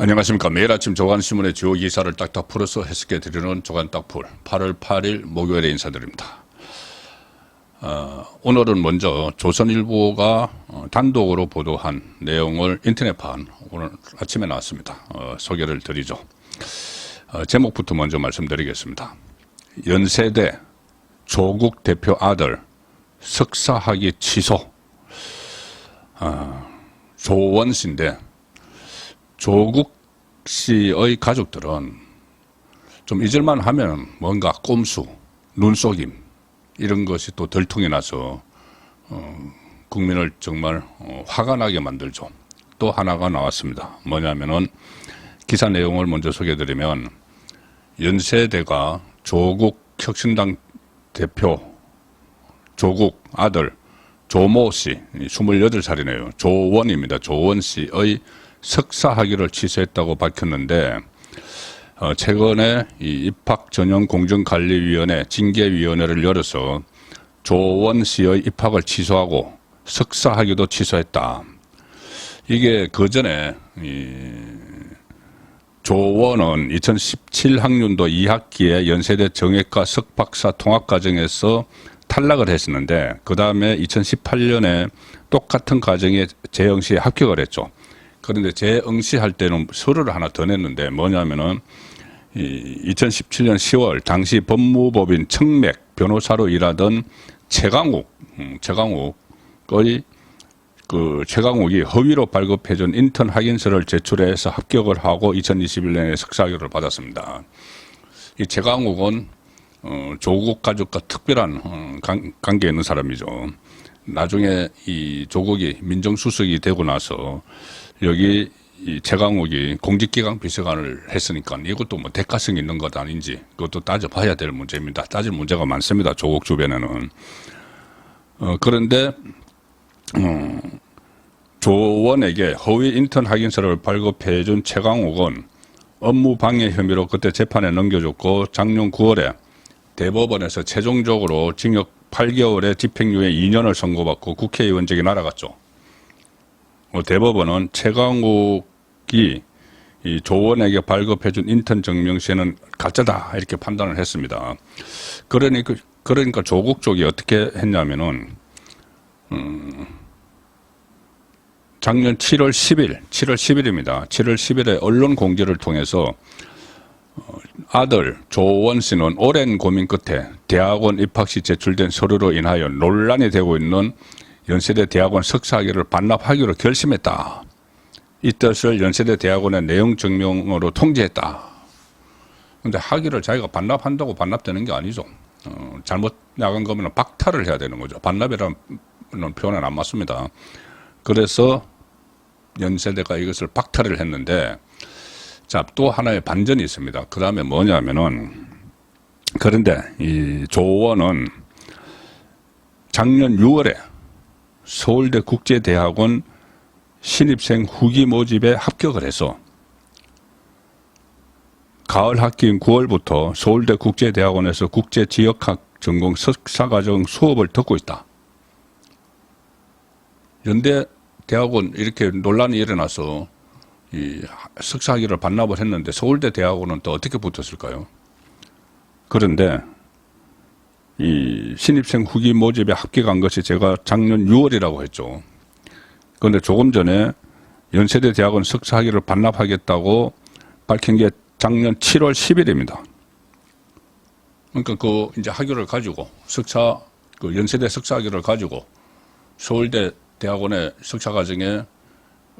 안녕하십니까. 매일 아침 조간신문의 주요 기사를 딱딱 풀어서 해석해 드리는 조간딱풀 8월 8일 목요일에 인사드립니다. 어, 오늘은 먼저 조선일보가 어, 단독으로 보도한 내용을 인터넷판 오늘 아침에 나왔습니다. 어, 소개를 드리죠. 어, 제목부터 먼저 말씀드리겠습니다. 연세대 조국 대표 아들 석사학위 취소. 어, 조원 씨인데 조국 씨의 가족들은 좀 잊을만 하면 뭔가 꼼수, 눈속임 이런 것이 또 들통이 나서 어, 국민을 정말 어, 화가 나게 만들죠. 또 하나가 나왔습니다. 뭐냐면은 기사 내용을 먼저 소개해드리면 연세대가 조국 혁신당 대표 조국 아들 조모 씨, 28살이네요. 조원입니다. 조원 씨의 석사 학위를 취소했다고 밝혔는데 어, 최근에 이 입학 전형 공정관리위원회 징계위원회를 열어서 조원 씨의 입학을 취소하고 석사 학위도 취소했다. 이게 그 전에 이 조원은 2017학년도 2학기에 연세대 정외과 석박사 통합 과정에서 탈락을 했었는데 그 다음에 2018년에 똑같은 과정에 재영시에 합격을 했죠. 그런데 재응시할 때는 서류를 하나 더 냈는데 뭐냐면은 이 2017년 10월 당시 법무법인 청맥 변호사로 일하던 최강욱, 음, 최강욱의 그 최강욱이 허위로 발급해준 인턴 확인서를 제출해서 합격을 하고 2021년에 석사학위를 받았습니다. 이 최강욱은 어, 조국 가족과 특별한 어, 관, 관계에 있는 사람이죠. 나중에 이 조국이 민정수석이 되고 나서 여기 이 최강욱이 공직기강 비서관을 했으니까 이것도 뭐 대가성 있는 것 아닌지 그것도 따져봐야 될 문제입니다. 따질 문제가 많습니다. 조국 주변에는. 어, 그런데 어, 조원에게 허위 인턴 확인서를 발급해준 최강욱은 업무 방해 혐의로 그때 재판에 넘겨줬고 작년 9월에 대법원에서 최종적으로 징역 8개월에 집행유예 2년을 선고받고 국회의원직이 날아갔죠. 어, 대법원은 최강욱이 이 조원에게 발급해준 인턴 증명서는 가짜다 이렇게 판단을 했습니다. 그러니까 그러니까 조국 쪽이 어떻게 했냐면은 음, 작년 7월 10일, 7월 10일입니다. 7월 10일에 언론 공개를 통해서 어, 아들 조원 씨는 오랜 고민 끝에 대학원 입학 시 제출된 서류로 인하여 논란이 되고 있는 연세대 대학원 석사학위를 반납하기로 결심했다. 이 뜻을 연세대 대학원의 내용 증명으로 통지했다. 근데 학위를 자기가 반납한다고 반납되는 게 아니죠. 어, 잘못 나간 거면 박탈을 해야 되는 거죠. 반납이라는 표현은 안 맞습니다. 그래서 연세대가 이것을 박탈을 했는데 자, 또 하나의 반전이 있습니다. 그 다음에 뭐냐면은 그런데 이 조원은 작년 6월에 서울대 국제대학원 신입생 후기 모집에 합격을 해서 가을 학기인 9월부터 서울대 국제대학원에서 국제지역학 전공 석사과정 수업을 듣고 있다. 연대 대학원 이렇게 논란이 일어나서 이 석사학위를 반납을 했는데 서울대 대학원은 또 어떻게 붙었을까요? 그런데 이 신입생 후기 모집에 합격한 것이 제가 작년 6월이라고 했죠. 그런데 조금 전에 연세대 대학원 석사 학위를 반납하겠다고 밝힌 게 작년 7월 10일입니다. 그러니까 그 이제 학위를 가지고 석사 그 연세대 석사 학위를 가지고 서울대 대학원의 석사 과정에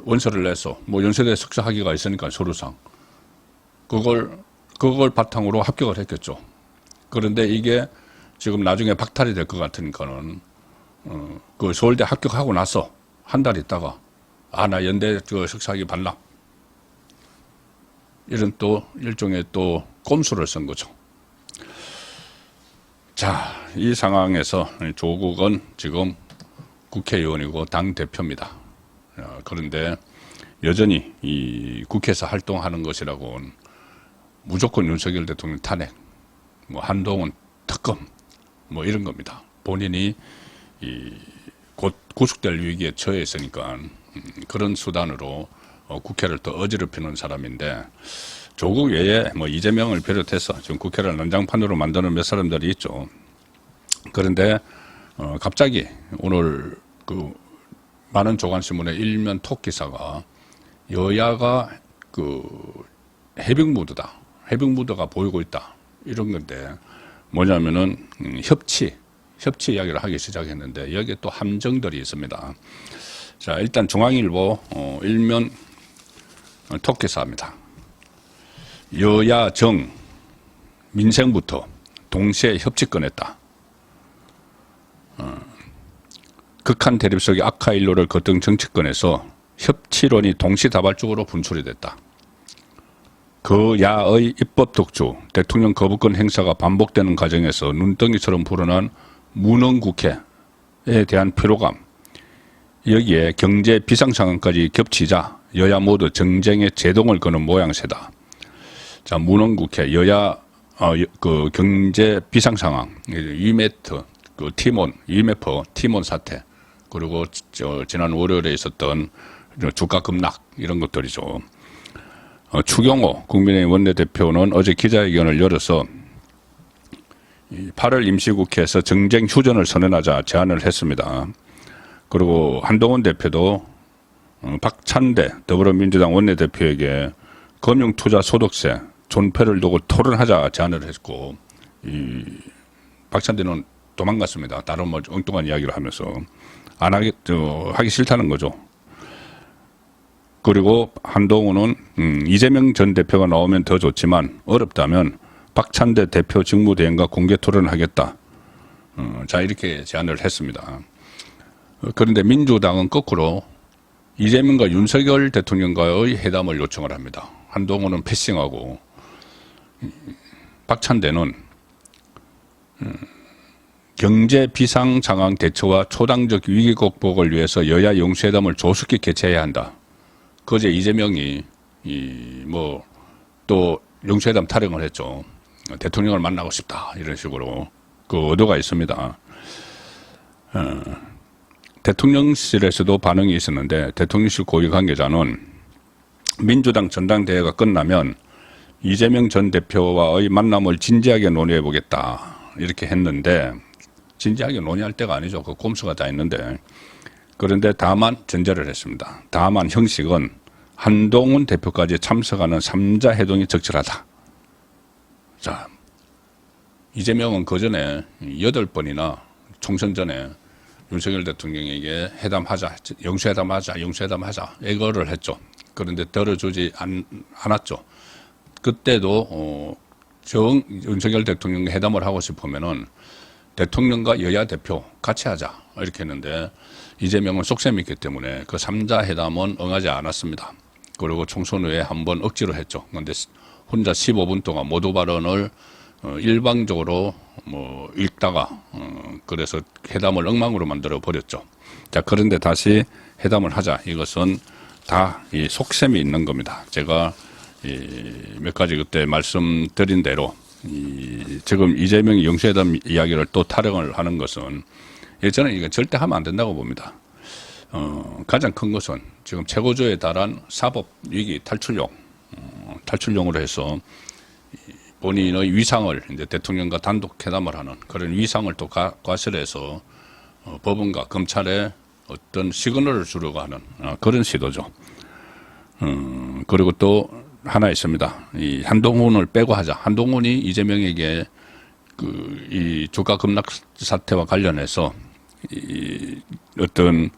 원서를 내서 뭐 연세대 석사 학위가 있으니까 서류상 그걸 그걸 바탕으로 합격을 했겠죠. 그런데 이게 지금 나중에 박탈이 될 것 같으니까는 어, 그 서울대 합격하고 나서 한 달 있다가 아 나 연대 그 석사학위 반납 이런 또 일종의 또 꼼수를 쓴 거죠. 자, 이 상황에서 조국은 지금 국회의원이고 당 대표입니다. 어, 그런데 여전히 이 국회에서 활동하는 것이라고는 무조건 윤석열 대통령 탄핵, 뭐 한동훈 특검, 뭐 이런 겁니다. 본인이 이곧 구속될 위기에 처해 있으니까 음, 그런 수단으로 어, 국회를 더 어지럽히는 사람인데 조국 외에 뭐 이재명을 비롯해서 지금 국회를 난장판으로 만드는 몇 사람들이 있죠. 그런데 어, 갑자기 오늘 그 많은 조간신문의 일면 톡 기사가 여야가 그 해병 무드다. 해병 무드가 보이고 있다. 이런 건데 뭐냐면은 음, 협치, 협치 이야기를 하기 시작했는데 여기에 또 함정들이 있습니다. 자, 일단 중앙일보 어, 일면 어, 톡 기사입니다. 여야 정 민생부터 동시에 협치 꺼냈다. 어, 극한 대립 속의 악화 일로를 거뜬 정치권에서 협치론이 동시다발적으로 분출이 됐다. 그 야의 입법 독주, 대통령 거부권 행사가 반복되는 과정에서 눈덩이처럼 불어난 무능 국회에 대한 피로감, 여기에 경제 비상 상황까지 겹치자 여야 모두 정쟁에 제동을 거는 모양새다. 자, 무능 국회, 여야 어, 여- 그 경제 비상 상황, 위메트, 그 티몬, 위메퍼, 티몬 사태, 그리고 저 지난 월요일에 있었던 주가 급락 이런 것들이죠. 어, 추경호 국민의힘 원내대표는 어제 기자회견을 열어서 이 8월 임시국회에서 정쟁 휴전을 선언하자 제안을 했습니다. 그리고 한동훈 대표도 어, 박찬대 더불어민주당 원내대표에게 금융투자 소득세 존폐를 두고 토론하자 제안을 했고 이 박찬대는 도망갔습니다. 다른 뭐 엉뚱한 이야기를 하면서 안 하기 저, 하기 싫다는 거죠. 그리고 한동훈은 음, 이재명 전 대표가 나오면 더 좋지만 어렵다면 박찬대 대표 직무대행과 공개 토론을 하겠다. 어, 자 이렇게 제안을 했습니다. 어, 그런데 민주당은 거꾸로 이재명과 윤석열 대통령과의 회담을 요청을 합니다. 한동훈은 패싱하고 음, 박찬대는 음, 경제 비상 상황 대처와 초당적 위기 극복을 위해서 여야 영수회담을 조속히 개최해야 한다. 그제 이재명이 이 뭐 또 영수회담 타령을 했죠. 대통령을 만나고 싶다 이런 식으로 그 의도가 있습니다. 어, 대통령실에서도 반응이 있었는데 대통령실 고위 관계자는 민주당 전당대회가 끝나면 이재명 전 대표와의 만남을 진지하게 논의해 보겠다 이렇게 했는데 진지하게 논의할 때가 아니죠. 그 꼼수가 다 있는데 그런데 다만 전제를 했습니다. 다만 형식은 한동훈 대표까지 참석하는 3자 회동이 적절하다. 자, 이재명은 그 전에 여덟 번이나 총선 전에 윤석열 대통령에게 회담하자, 영수회담하자, 영수회담하자, 이거를 했죠. 그런데 들어주지 않, 않았죠. 그때도, 어, 정, 윤석열 대통령 회담을 하고 싶으면은 대통령과 여야 대표 같이 하자. 이렇게 했는데 이재명은 속셈이 있기 때문에 그 3자 회담은 응하지 않았습니다. 그리고 총선 후에 한 번 억지로 했죠. 그런데 혼자 15분 동안 모두 발언을 어, 일방적으로 뭐 읽다가 어, 그래서 회담을 엉망으로 만들어 버렸죠. 자 그런데 다시 회담을 하자. 이것은 다 이 속셈이 있는 겁니다. 제가 이몇 가지 그때 말씀드린 대로 이 지금 이재명이 영수회담 이야기를 또 타령을 하는 것은 예, 저는 이거 절대 하면 안 된다고 봅니다. 어, 가장 큰 것은 지금 최고조에 달한 사법 위기 탈출용, 어, 탈출용으로 해서 이 본인의 위상을 이제 대통령과 단독 회담을 하는 그런 위상을 또 가, 과실해서 어, 법원과 검찰에 어떤 시그널을 주려고 하는 어, 그런 시도죠. 음, 그리고 또 하나 있습니다. 이 한동훈을 빼고 하자. 한동훈이 이재명에게 그 이 주가 급락 사태와 관련해서 이 어떤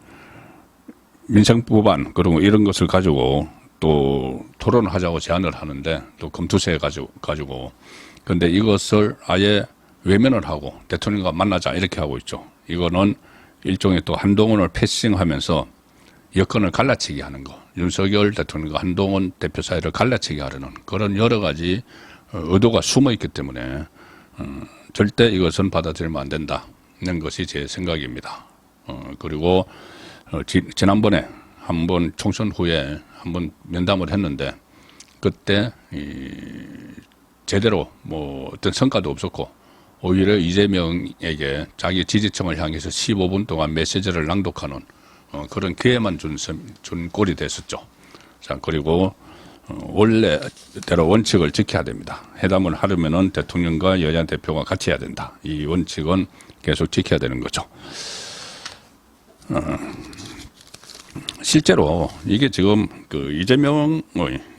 민생 법안 그리고 이런 것을 가지고 또 토론을 하자고 제안을 하는데 또 검투세 가지고 가지고 근데 이것을 아예 외면을 하고 대통령과 만나자 이렇게 하고 있죠. 이거는 일종의 또 한동훈을 패싱하면서 여건을 갈라치기 하는 거. 윤석열 대통령과 한동훈 대표 사이를 갈라치기 하려는 그런 여러 가지 어, 의도가 숨어 있기 때문에 어, 절대 이것은 받아들이면 안 된다는 것이 제 생각입니다. 어, 그리고 어, 지, 지난번에 한 번 총선 후에 한 번 면담을 했는데 그때 이 제대로 뭐 어떤 성과도 없었고 오히려 이재명에게 자기 지지층을 향해서 15분 동안 메시지를 낭독하는 어, 그런 기회만 준, 셈- 준 꼴이 됐었죠. 자, 그리고 어, 원래대로 원칙을 지켜야 됩니다. 회담을 하려면은 대통령과 여야 대표가 같이 해야 된다. 이 원칙은 계속 지켜야 되는 거죠. 어, 실제로 이게 지금 그 이재명의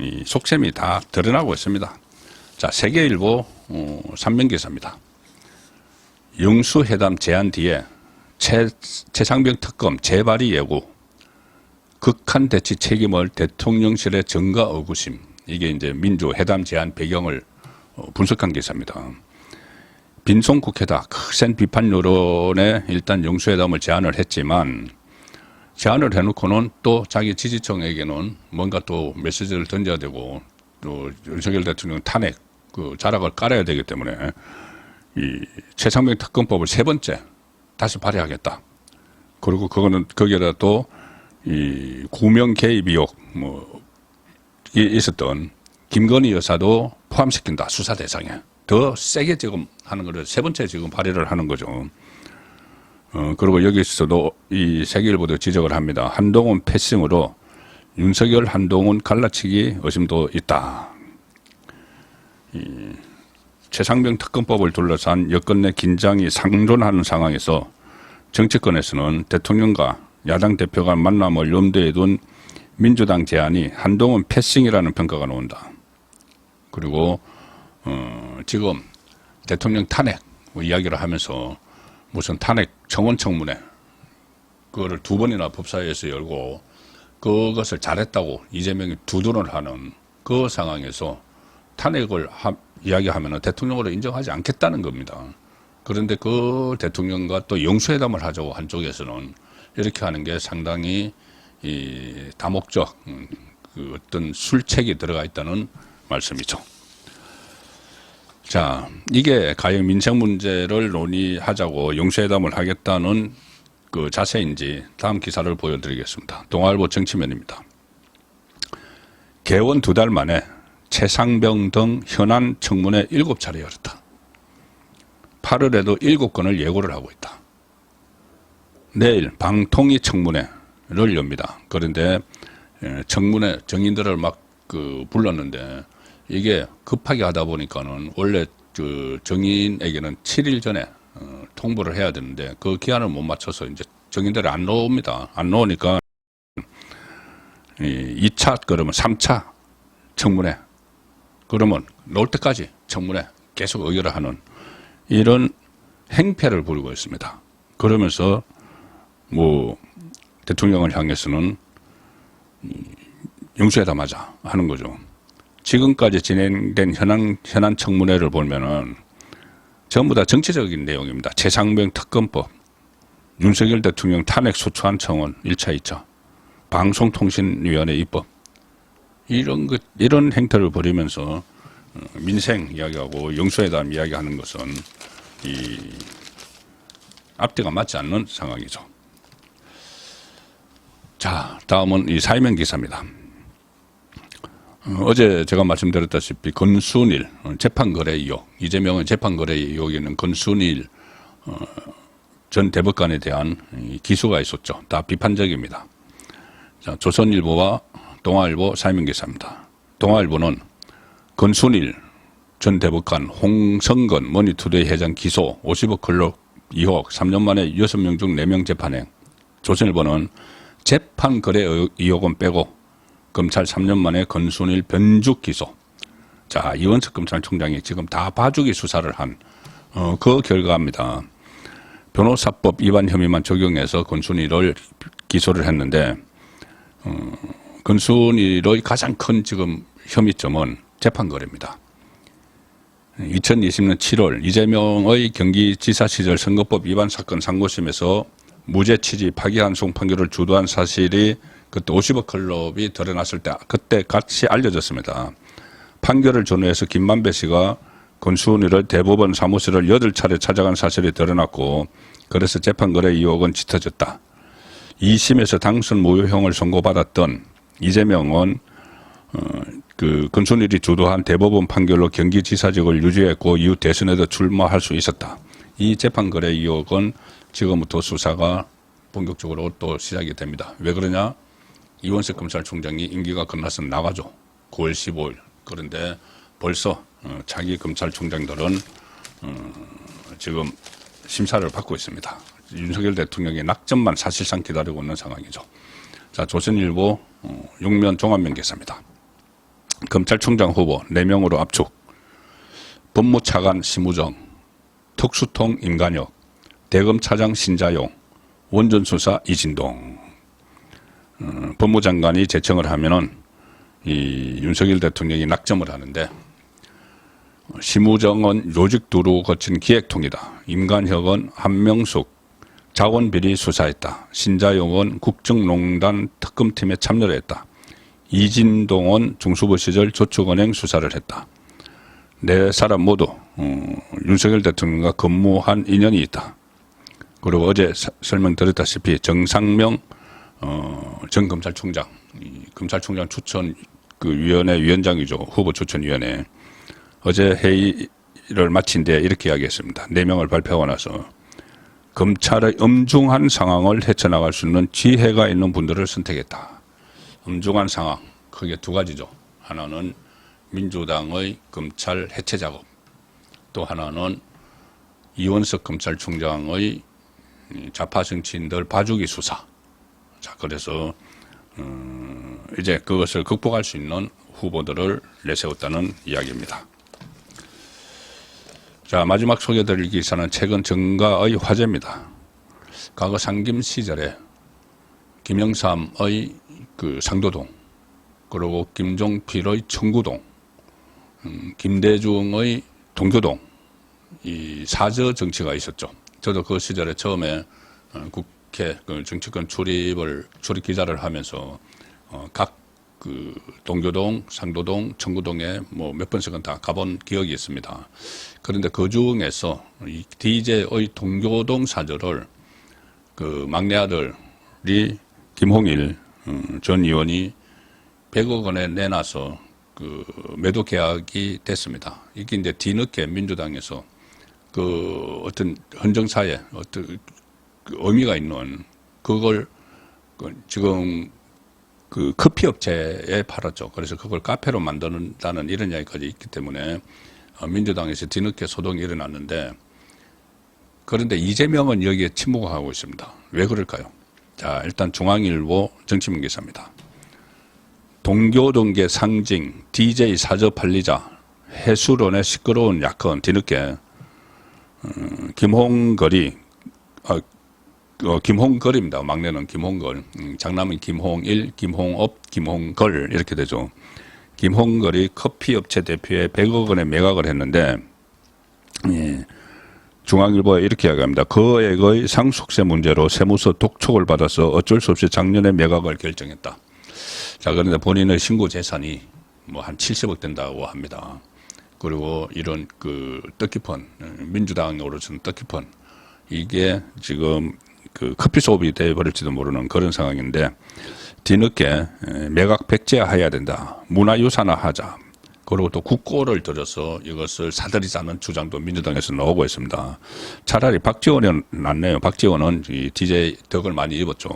이 속셈이 다 드러나고 있습니다. 자, 세계일보 어, 삼면 기사입니다. 영수회담 제안 뒤에 최, 최상병 특검 재발이 예고 극한 대치 책임을 대통령실에 전가 의구심 이게 이제 민주 회담 제안 배경을 어, 분석한 기사입니다. 빈송 국회다 크센 비판 여론에 일단 영수회담을 제안을 했지만 제안을 해놓고는 또 자기 지지층에게는 뭔가 또 메시지를 던져야 되고 또 윤석열 대통령 탄핵 그 자락을 깔아야 되기 때문에 이 최상병 특검법을 세 번째 다시 발의하겠다. 그리고 그거는 거기에다 또이 구명 개입 의혹 뭐 이- 있었던 김건희 여사도 포함시킨다 수사 대상에 더 세게 지금 하는 거를 세 번째 지금 발의를 하는 거죠. 어 그리고 여기서도 이 세계일보도 지적을 합니다. 한동훈 패싱으로 윤석열 한동훈 갈라치기 의심도 있다. 이 최상병 특검법을 둘러싼 여권 내 긴장이 상존하는 상황에서 정치권에서는 대통령과 야당 대표가 만남을 염두에 둔 민주당 제안이 한동훈 패싱이라는 평가가 나온다. 그리고 어, 지금 대통령 탄핵 뭐 이야기를 하면서 무슨 탄핵 청원 청문회 그거를 두 번이나 법사위에서 열고 그것을 잘했다고 이재명이 두둔을 하는 그 상황에서 탄핵을 하, 이야기하면 대통령으로 인정하지 않겠다는 겁니다. 그런데 그 대통령과 또 영수회담을 하자고 한쪽에서는 이렇게 하는 게 상당히 이 다목적 음, 그 어떤 술책이 들어가 있다는 말씀이죠. 자, 이게 가령 민생 문제를 논의하자고 영수회담을 하겠다는 그 자세인지 다음 기사를 보여드리겠습니다. 동아일보 정치면입니다. 개원 두 달 만에 최상병 등 현안 청문회 일곱 차례 열었다. 8월에도 일곱 건을 예고를 하고 있다. 내일 방통위 청문회를 엽니다. 그런데 예, 청문회 정인들을 막 그 불렀는데 이게 급하게 하다 보니까는 원래 그 정인에게는 7일 전에 어, 통보를 해야 되는데 그 기한을 못 맞춰서 이제 정인들이 안 나옵니다. 안 나오니까 이 2차 그러면 3차 청문회 그러면 나올 때까지 청문회 계속 의결을 하는 이런 행패를 부리고 있습니다. 그러면서 뭐 대통령을 향해서는 영수회담하자 하는 거죠. 지금까지 진행된 현안 현안 청문회를 보면은 전부 다 정치적인 내용입니다. 최상병 특검법, 윤석열 대통령 탄핵 소추안 청원 1차, 2차, 방송통신위원회 입법 이런 것 이런 행태를 벌이면서 어, 민생 이야기하고 영수회담 이야기하는 것은 이 앞뒤가 맞지 않는 상황이죠. 자, 다음은 이 사이면 기사입니다. 어, 제 제가 말씀드렸다시피 건순일 어, 재판 거래 의혹, 이재명의 재판 거래 의혹에 있는 건순일 어, 전 대법관에 대한 이 기소가 있었죠. 다 비판적입니다. 자, 조선일보와 동아일보 사이면 기사입니다. 동아일보는 건순일 전 대법관 홍성건 머니투데이 회장 기소 50억 클럽 2억 3년 만에 6명 중 4명 재판행 조선일보는 재판 거래 의- 의혹은 빼고 검찰 3년 만에 건순일 변죽 기소 자 이원석 검찰총장이 지금 다 봐주기 수사를 한 어, 그 결과입니다. 변호사법 위반 혐의만 적용해서 건순일을 기소를 했는데 어, 건순일의 가장 큰 지금 혐의점은 재판 거래입니다. 2020년 7월 이재명의 경기지사 시절 선거법 위반 사건 상고심에서 무죄 취지 파기환송 판결을 주도한 사실이 그때 50억 클럽이 드러났을 때 그때 같이 알려졌습니다. 판결을 전후해서 김만배 씨가 권수은이를 대법원 사무실을 8차례 찾아간 사실이 드러났고 그래서 재판 거래 의혹은 짙어졌다. 2심에서 당선 무효형을 선고받았던 이재명은 어, 그 건순일이 주도한 대법원 판결로 경기지사직을 유지했고 이후 대선에도 출마할 수 있었다. 이 재판 거래 의혹은 지금부터 수사가 본격적으로 또 시작이 됩니다. 왜 그러냐? 이원석 검찰총장이 임기가 끝나서 나가죠. 9월 15일. 그런데 벌써 어, 자기 검찰총장들은 어, 지금 심사를 받고 있습니다. 윤석열 대통령의 낙점만 사실상 기다리고 있는 상황이죠. 자, 조선일보 어, 육면 종합면 기사입니다. 검찰총장 후보 4명으로 압축. 법무차관 심우정, 특수통 임관혁, 대검차장 신자용, 원전수사 이진동. 어, 법무장관이 제청을 하면은 이 윤석열 대통령이 낙점을 하는데 어, 심우정은 요직 두루 거친 기획통이다. 임관혁은 한명숙 자원 비리 수사했다. 신자용은 국정농단 특검팀에 참여를 했다. 이진동은 중수부 시절 저축은행 수사를 했다. 네 사람 모두 어, 윤석열 대통령과 근무한 인연이 있다. 그리고 어제 사- 설명드렸다시피 정상명 어, 전 검찰총장, 이 검찰총장 추천 그 위원회 위원장이죠 후보 추천위원회 어제 회의를 마친 뒤에 이렇게 이야기했습니다. 네 명을 발표하고 나서 검찰의 엄중한 상황을 헤쳐나갈 수 있는 지혜가 있는 분들을 선택했다. 엄중한 상황 크게 두 가지죠. 하나는 민주당의 검찰 해체 작업, 또 하나는 이원석 검찰총장의 이 좌파 정치인들 봐주기 수사. 자, 그래서 음, 이제 그것을 극복할 수 있는 후보들을 내세웠다는 이야기입니다. 자, 마지막 소개드릴 기사는 최근 정가의 화제입니다. 과거 상김 시절에 김영삼의 그 상도동, 그리고 김종필의 청구동, 음, 김대중의 동교동, 이 사저 정치가 있었죠. 저도 그 시절에 처음에 어, 국회 그 정치권 출입을 출입 기자를 하면서 어, 각그 동교동, 상도동, 청구동에 뭐 몇 번씩은 다 가본 기억이 있습니다. 그런데 그 중에서 이 DJ의 동교동 사저를 그 막내 아들이 김홍일 음, 전 의원이 100억 원에 내놔서 그 매도 계약이 됐습니다. 이게 이제 뒤늦게 민주당에서 그 어떤 헌정사에 어떤 그 의미가 있는 그걸 그 지금 그 커피 업체에 팔았죠. 그래서 그걸 카페로 만드는다는 이런 이야기까지 있기 때문에 어, 민주당에서 뒤늦게 소동이 일어났는데 그런데 이재명은 여기에 침묵하고 있습니다. 왜 그럴까요? 자, 일단 중앙일보 정치문 기사입니다. 동교동계 상징 DJ 사저 판리자 해수론의 시끄러운 약혼 뒤늦게 음, 김홍걸이 아, 어, 김홍걸입니다. 막내는 김홍걸, 음, 장남은 김홍일, 김홍업, 김홍걸 이렇게 되죠. 김홍걸이 커피 업체 대표에 100억 원의 매각을 했는데 예, 중앙일보에 이렇게 이야기합니다. 거액의 상속세 문제로 세무서 독촉을 받아서 어쩔 수 없이 작년에 매각을 결정했다. 자, 그런데 본인의 신고 재산이 뭐 한 70억 된다고 합니다. 그리고 이런 그 뜻깊은 어, 민주당으로서는 뜻깊은 이게 지금 그 커피 수업이 되어버릴지도 모르는 그런 상황인데 뒤늦게 에, 매각 백제화해야 된다. 문화유산화하자. 그리고 또 국고를 들여서 이것을 사들이자는 주장도 민주당에서 나오고 있습니다. 차라리 박지원은 낫네요. 박지원은 이 DJ 덕을 많이 입었죠.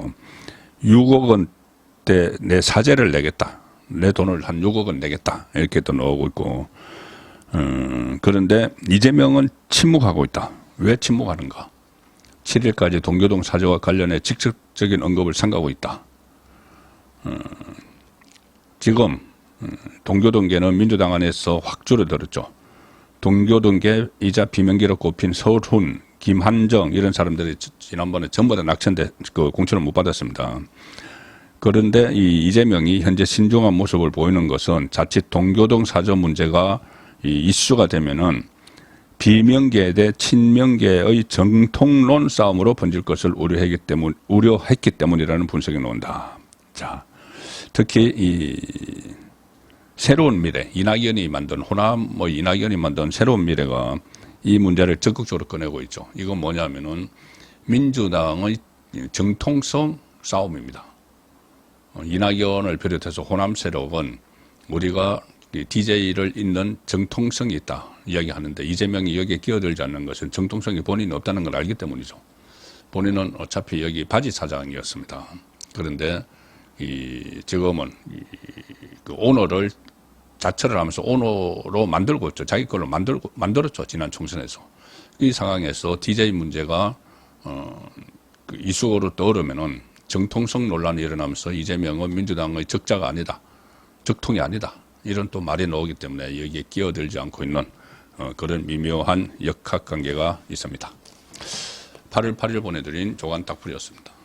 6억 원대 내 사재를 내겠다. 내 돈을 한 6억 원 내겠다. 이렇게 또 나오고 있고. 음, 그런데 이재명은 침묵하고 있다. 왜 침묵하는가? 7일까지 동교동 사저와 관련해 직접적인 언급을 삼가고 있다. 음, 지금 음, 동교동계는 민주당 안에서 확 줄어들었죠. 동교동계 이자 비명계로 꼽힌 서훈, 김한정 이런 사람들이 지- 지난번에 전부 다 낙천돼 그 공천을 못 받았습니다. 그런데 이 이재명이 현재 신중한 모습을 보이는 것은 자칫 동교동 사저 문제가 이 이슈가 되면은 비명계 대 친명계의 정통론 싸움으로 번질 것을 우려했기 때문 우려했기 때문이라는 분석이 나온다. 자, 특히 이 새로운 미래 이낙연이 만든 호남 뭐 이낙연이 만든 새로운 미래가 이 문제를 적극적으로 꺼내고 있죠. 이건 뭐냐면은 민주당의 정통성 싸움입니다. 어, 이낙연을 비롯해서 호남 세력은 우리가 DJ를 잇는 정통성이 있다 이야기하는데 이재명이 여기에 끼어들지 않는 것은 정통성이 본인이 없다는 걸 알기 때문이죠. 본인은 어차피 여기 바지 사장이었습니다. 그런데 이 지금은 이, 그 오너를 자처를 하면서 오너로 만들고 있죠. 자기 걸로 만들고 만들었죠. 지난 총선에서 이 상황에서 DJ 문제가 어, 그 이슈로 떠오르면은 정통성 논란이 일어나면서 이재명은 민주당의 적자가 아니다. 적통이 아니다. 이런 또 말이 나오기 때문에 여기에 끼어들지 않고 있는 어, 그런 미묘한 역학 관계가 있습니다. 8월 8일 보내드린 조간 닥풀이었습니다.